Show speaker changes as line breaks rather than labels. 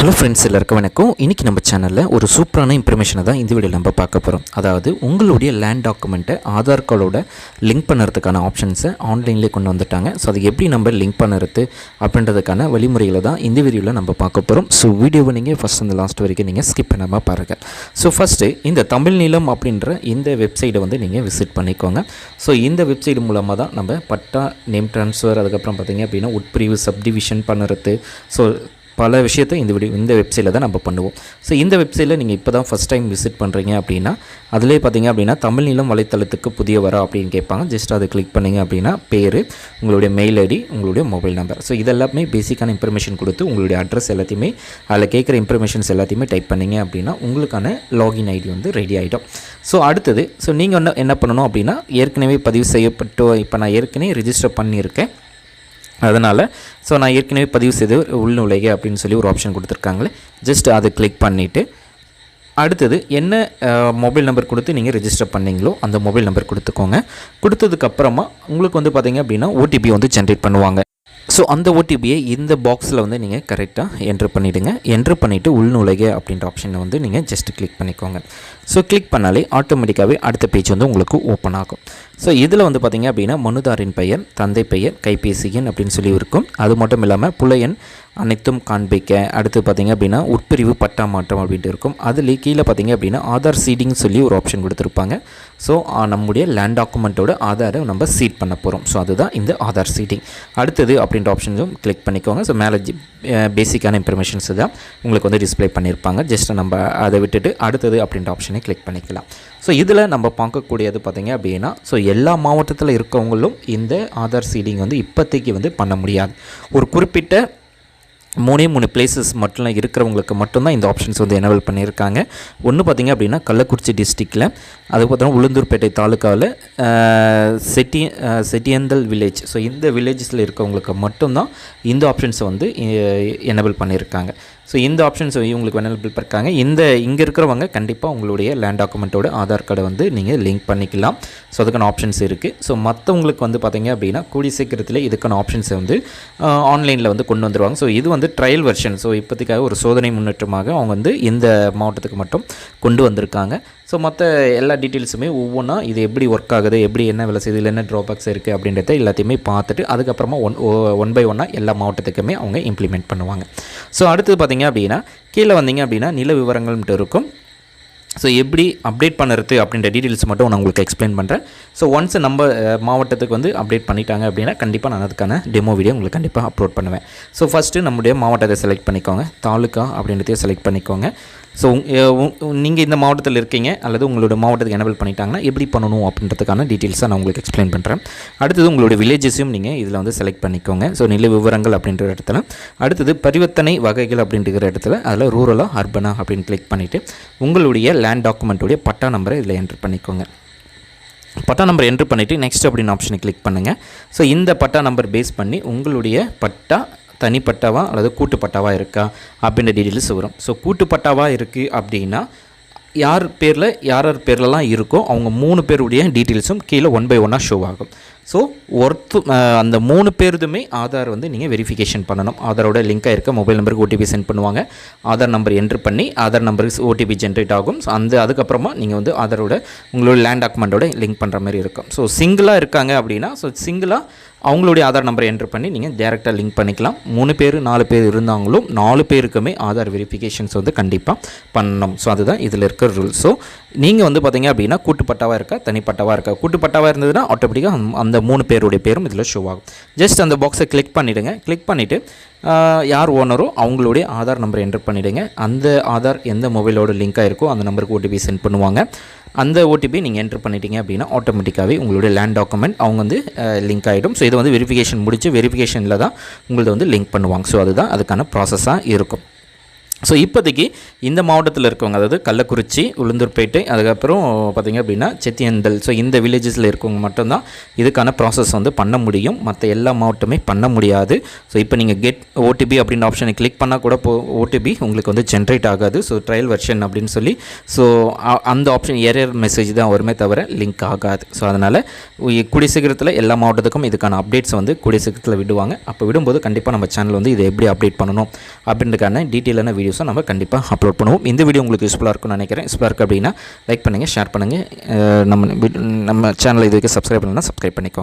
Hello friends எல்லாருக்கும் வணக்கம். இன்றைக்கி நம்ம சேனலில் ஒரு சூப்பரான இன்ஃபர்மேஷனை தான் இந்த வீடியோ நம்ம பார்க்க போகிறோம் அதாவது உங்களுடைய லேண்ட் டாக்குமெண்ட்டை ஆதார் கார்டோட லிங்க் பண்ணுறதுக்கான ஆப்ஷன்ஸை ஆன்லைன்லேயே கொண்டு வந்துட்டாங்க. ஸோ அது எப்படி நம்ம லிங்க் பண்ணுறது அப்படின்றதுக்கான வழிமுறைகளை தான் இந்த வீடியோவில் நம்ம பார்க்க போகிறோம் ஸோ வீடியோவை நீங்கள் ஃபஸ்ட் அந்த லாஸ்ட் வரைக்கும் நீங்கள் ஸ்கிப் பண்ணாமல் பாருங்கள் ஸோ ஃபஸ்ட்டு இந்த தமிழ் நீளம் அப்படின்ற இந்த வெப்சைட்டை வந்து நீங்கள் விசிட் பண்ணிக்கோங்க. ஸோ இந்த வெப்சைட் மூலமாக தான் நம்ம பட்டா நேம் ட்ரான்ஸ்ஃபர் அதுக்கப்புறம் பார்த்திங்க அப்படின்னா உட்பிரிவு சப்டிவிஷன் பண்ணுறது. ஸோ பல விஷயத்தை இந்த வீடியோ இந்த வெப்சைட்டில் தான் நம்ம பண்ணுவோம். ஸோ இந்த வெப்சைட்டில் நீங்கள் இப்போ தான் ஃபஸ்ட் டைம் விசிட் பண்ணுறீங்க அப்படின்னா அதிலே பார்த்தீங்க அப்படின்னா தமிழ் நிலம் வலைத்தளத்துக்கு புதிய வரா அப்படின்னு கேட்பாங்க. ஜஸ்ட் அதை கிளிக் பண்ணிங்க அப்படின்னா பேர் உங்களுடைய மெயில் ஐடி உங்களுடைய மொபைல் நம்பர் ஸோ இதெல்லாமே பேசிக்கான இன்ஃபர்மேஷன் கொடுத்து உங்களுடைய அட்ரஸ் எல்லாத்தையுமே அதில் கேட்குற இன்ஃபர்மேஷன்ஸ் எல்லாத்தையுமே டைப் பண்ணிங்க அப்படின்னா உங்களுக்கான லாகின் ஐடி வந்து ரெடி ஆகிடும் ஸோ அடுத்தது ஸோ நீங்கள் என்ன என்ன பண்ணணும் அப்படின்னா ஏற்கனவே பதிவு செய்யப்பட்டு இப்போ நான் ஏற்கனவே ரிஜிஸ்டர் பண்ணியிருக்கேன். அதனால் ஸோ நான் ஏற்கனவே பதிவு செய்து உள்நுழைக அப்படின்னு சொல்லி ஒரு ஆப்ஷன் கொடுத்துருக்காங்களே. ஜஸ்ட் அதை கிளிக் பண்ணிவிட்டு அடுத்தது என்ன மொபைல் நம்பர் கொடுத்து நீங்கள் ரெஜிஸ்டர் பண்ணீங்களோ அந்த மொபைல் நம்பர் கொடுத்துக்கோங்க. கொடுத்ததுக்கப்புறமா உங்களுக்கு வந்து பார்த்திங்க அப்படின்னா ஓடிபி வந்து ஜென்ரேட் பண்ணுவாங்க. ஸோ அந்த ஓடிபியை இந்த பாக்ஸில் வந்து நீங்கள் கரெக்டாக என்ட்ரு பண்ணிவிடுங்க என்ட்ரு பண்ணிவிட்டு உள்நுழைக அப்படின்ற ஆப்ஷனை வந்து நீங்கள் ஜஸ்ட் கிளிக் பண்ணிக்கோங்க. ஸோ கிளிக் பண்ணாலே ஆட்டோமேட்டிக்காகவே அடுத்த பேஜ் வந்து உங்களுக்கு ஓப்பன் ஆகும். ஸோ இதில் வந்து பார்த்திங்க அப்படின்னா மனுதாரின் பெயர் தந்தை பெயர் கைபேசி எண் அப்படின்னு சொல்லி இருக்கும். அது மட்டும் இல்லாமல் புலையன் அனைத்தும் காண்பிக்க அடுத்து பார்த்திங்க அப்படின்னா உட்பிரிவு பட்டா மாற்றம் அப்படின்ட்டு இருக்கும். அதில் கீழே பார்த்திங்க அப்படின்னா ஆதார் சீடிங் சொல்லி ஒரு ஆப்ஷன் கொடுத்துருப்பாங்க. ஸோ நம்முடைய லேண்ட் டாக்குமெண்ட்டோட ஆதாரை நம்ம சீட் பண்ண போகிறோம் ஸோ அதுதான் இந்த ஆதார் சீடிங் அடுத்தது அப்படின்ற ஆப்ஷன்ஸும் கிளிக் பண்ணிக்கோங்க. ஸோ மேலே பேசிக்கான இன்ஃபர்மேஷன்ஸ் தான் உங்களுக்கு வந்து டிஸ்ப்ளே பண்ணியிருப்பாங்க ஜஸ்ட் நம்ம அதை விட்டுட்டு அடுத்தது அப்படின்ற ஆப்ஷனை கிளிக் பண்ணிக்கலாம். ஸோ இதில் நம்ம பார்க்கக்கூடியது பார்த்திங்க அப்படின்னா ஸோ எல்லா மாவட்டத்தில் இருக்கவங்களும் இந்த ஆதார் சீடிங் வந்து இப்போதைக்கு வந்து பண்ண முடியாது. ஒரு குறிப்பிட்ட மூணே மூணு பிளேசஸ் மட்டும்லாம் இருக்கிறவங்களுக்கு மட்டும்தான் இந்த ஆப்ஷன்ஸ் வந்து எனவல் பண்ணியிருக்காங்க. ஒன்று பார்த்திங்க அப்படின்னா கள்ளக்குறிச்சி டிஸ்ட்ரிக்டில் அது பார்த்தோன்னா உளுந்தூர்பேட்டை தாலுக்காவில் செட்டி செட்டியந்தல் வில்லேஜ் ஸோ இந்த வில்லேஜஸில் இருக்கவங்களுக்கு மட்டும்தான் இந்த ஆப்ஷன்ஸை வந்து எனபிள் பண்ணியிருக்காங்க. ஸோ இந்த ஆப்ஷன்ஸ் உங்களுக்கு அவைலபிள் இருக்காங்க இந்த இங்கே இருக்கிறவங்க கண்டிப்பாக உங்களுடைய லேண்ட் டாக்குமெண்ட்டோட ஆதார் கார்டை வந்து நீங்கள் லிங்க் பண்ணிக்கலாம். ஸோ அதுக்கான ஆப்ஷன்ஸ் இருக்குது ஸோ மற்றவங்களுக்கு வந்து பார்த்திங்க அப்படின்னா கூடி சீக்கிரத்தில் இதுக்கான ஆப்ஷன்ஸை வந்து ஆன்லைனில் வந்து கொண்டு வந்துடுவாங்க ஸோ இது வந்து ட்ரையல் வெர்ஷன் ஸோ இப்போதைக்காக ஒரு சோதனை முன்னேற்றமாக அவங்க வந்து இந்த மாவட்டத்துக்கு மட்டும் கொண்டு வந்திருக்காங்க. ஸோ மற்ற எல்லா டீட்டெயில்ஸுமே ஒவ்வொன்றா இது எப்படி ஒர்க் ஆகுது எப்படி என்ன வேலை செய்யுது இதில் என்ன ட்ராபேக்ஸ் இருக்குது அப்படின்றத எல்லாத்தையுமே பார்த்துட்டு அதுக்கப்புறமா ஒன் ஒன் பை ஒன்னாக எல்லா மாவட்டத்துக்குமே அவங்க இம்ப்ளிமெண்ட் பண்ணுவாங்க. ஸோ அடுத்தது பார்த்திங்க அப்படின்னா கீழே வந்தீங்க அப்படின்னா நில விவரங்கள்ட்டு இருக்கும். ஸோ எப்படி அப்டேட் பண்ணுறது அப்படின்ற டீட்டெயில்ஸ் மட்டும் நான் உங்களுக்கு எக்ஸ்பிளைன் பண்ணுறேன் ஸோ ஒன்ஸ் நம்ம மாவட்டத்துக்கு வந்து அப்டேட் பண்ணிட்டாங்க அப்படின்னா கண்டிப்பாக நான் அதுக்கான டெமோ வீடியோ உங்களுக்கு கண்டிப்பாக அப்லோட் பண்ணுவேன். ஸோ ஃபஸ்ட்டு நம்முடைய மாவட்டத்தை செலக்ட் பண்ணிக்கோங்க. தாலுக்கா அப்படின்றதையும் செலக்ட் பண்ணிக்கோங்க. ஸோ நீங்கள் இந்த மாவட்டத்தில் இருக்கீங்க அல்லது உங்களோட மாவட்டத்துக்கு எனபிள் பண்ணிட்டாங்கன்னா எப்படி பண்ணணும் அப்படின்றதுக்கான டீட்டெயில்ஸாக நான் உங்களுக்கு எக்ஸ்பிளைன் பண்ணுறேன் அடுத்தது உங்களுடைய வில்லேஜஸையும் நீங்கள் இதில் வந்து செலக்ட் பண்ணிக்கோங்க. ஸோ நில விவரங்கள் அப்படின்ற இடத்துல. அடுத்தது பரிவர்த்தனை வகைகள் அப்படின்ற இடத்துல அதில் ரூரலாக அர்பனா அப்படின்னு கிளிக் பண்ணிவிட்டு உங்களுடைய லேண்ட் டாக்குமெண்ட்டுடைய பட்டா நம்பரை இதில் என்ட்ரு பண்ணிக்கோங்க. பட்டா நம்பர் என்ட்ரு பண்ணிவிட்டு நெக்ஸ்ட் அப்படின்னு ஆப்ஷனை கிளிக் பண்ணுங்கள் ஸோ இந்த பட்டா நம்பர் பேஸ் பண்ணி உங்களுடைய பட்டா தனிப்பட்டவா அல்லது கூட்டுப்பட்டாவா இருக்கா அப்படின்ற டீட்டெயில்ஸ் வரும். ஸோ கூட்டுப்பட்டாவா இருக்குது அப்படின்னா யார் பேரில் யார் யார் பேர்லலாம் இருக்கோ அவங்க மூணு பேருடைய டீட்டெயில்ஸும் கீழே ஒன் பை ஒன்னாக ஷோ ஆகும். ஸோ ஒர்த்து அந்த மூணு பேருதுமே ஆதார் வந்து நீங்கள் வெரிஃபிகேஷன் பண்ணணும். ஆதாரோட லிங்காக இருக்க மொபைல் நம்பருக்கு ஓடிபி சென்ட் பண்ணுவாங்க. ஆதார் நம்பர் என்ட்ரு பண்ணி ஆதார் நம்பருக்கு ஓடிபி ஜென்ரேட் ஆகும். ஸோ அந்த அதுக்கப்புறமா நீங்கள் வந்து ஆதாரோட உங்களோட லேண்ட் டாக்குமெண்ட்டோட லிங்க் பண்ணுற மாதிரி இருக்கும். ஸோ சிங்கிளாக இருக்காங்க அப்படின்னா ஸோ சிங்கிளாக அவங்களுடைய ஆதார் நம்பரை என்ட்ரு பண்ணி நீங்கள் டேரெக்டாக லிங்க் பண்ணிக்கலாம். மூணு பேர் நாலு பேர் இருந்தாங்களும் நாலு பேருக்குமே ஆதார் வெரிஃபிகேஷன்ஸ் வந்து கண்டிப்பாக பண்ணணும். ஸோ அதுதான் இதில் இருக்கிற ரூல் ஸோ நீங்கள் வந்து பார்த்தீங்க அப்படின்னா கூட்டுப்பட்டாவாக இருக்கா தனிப்பட்டாவாக இருக்கா? கூட்டுப்பட்டாவாக இருந்ததுன்னா ஆட்டோமேட்டிக்காக அந்த மூணு பேருடைய பேரும் இதில் ஷோ ஆகும். ஜஸ்ட் அந்த பாக்ஸை கிளிக் பண்ணிவிடுங்க கிளிக் பண்ணிவிட்டு யார் ஓனரோ அவங்களுடைய ஆதார் நம்பரை என்ட்ரு பண்ணிவிடுங்க அந்த ஆதார் எந்த மொபைலோட லிங்காக இருக்கோ அந்த நம்பருக்கு ஓடிபி சென்ட் பண்ணுவாங்க. அந்த ஓடிபி நீங்கள் என்ட்ரு பண்ணிட்டீங்க அப்படின்னா ஆட்டோமேட்டிக்காகவே உங்களுடைய லேண்ட் டாக்குமெண்ட் அவங்க வந்து லிங்க் ஆகிடும் ஸோ இது வந்து வெரிஃபிகேஷன் முடிச்சு வெரிஃபிகேஷனில் தான் உங்களது வந்து லிங்க் பண்ணுவாங்க. ஸோ அதுதான் அதுக்கான ப்ராசஸாக இருக்கும். ஸோ இப்போதைக்கு இந்த மாவட்டத்தில் இருக்கவங்க அதாவது கள்ளக்குறிச்சி உளுந்தூர்பேட்டை அதுக்கப்புறம் பார்த்திங்க அப்படின்னா செத்தியந்தல் ஸோ இந்த வில்லேஜஸில் இருக்கவங்க மட்டும்தான் இதுக்கான ப்ராசஸ் வந்து பண்ண முடியும். மற்ற எல்லா மாவட்டமே பண்ண முடியாது. ஸோ இப்போ நீங்கள் கெட் ஓடிபி அப்படின்ற ஆப்ஷனை கிளிக் பண்ணால் கூட போ ஓடிபி உங்களுக்கு வந்து ஜென்ரேட் ஆகாது. ஸோ ட்ரையல் வெர்ஷன் அப்படின்னு சொல்லி. ஸோ அந்த ஆப்ஷன் ஏரியர் மெசேஜ் தான் வருமே தவிர லிங்க் ஆகாது. ஸோ அதனால் கூடிய சீக்கிரத்தில் எல்லா மாவட்டத்துக்கும் இதுக்கான அப்டேட்ஸ் வந்து கூடிய சீக்கிரத்தில் விடுவாங்க. அப்போ விடும்போது கண்டிப்பாக நம்ம சேனல் வந்து இதை எப்படி அப்டேட் பண்ணணும் அப்படின்றதுக்கான டீட்டெயிலான வீடியோ வீடியோஸை நம்ம கண்டிப்பாக அப்லோட் பண்ணுவோம். இந்த வீடியோ உங்களுக்கு யூஸ்ஃபுல்லாக இருக்கும்னு நினைக்கிறேன். யூஸ்ஃபுல்லாக இருக்குது அப்படின்னா லைக் பண்ணுங்கள் ஷேர் பண்ணுங்கள் நம்ம நம்ம சேனல் இது வரைக்கும் சப்ஸ்கிரைப் பண்ணலாம் சப்ஸ்கிரைப் பண்ணிக்கோ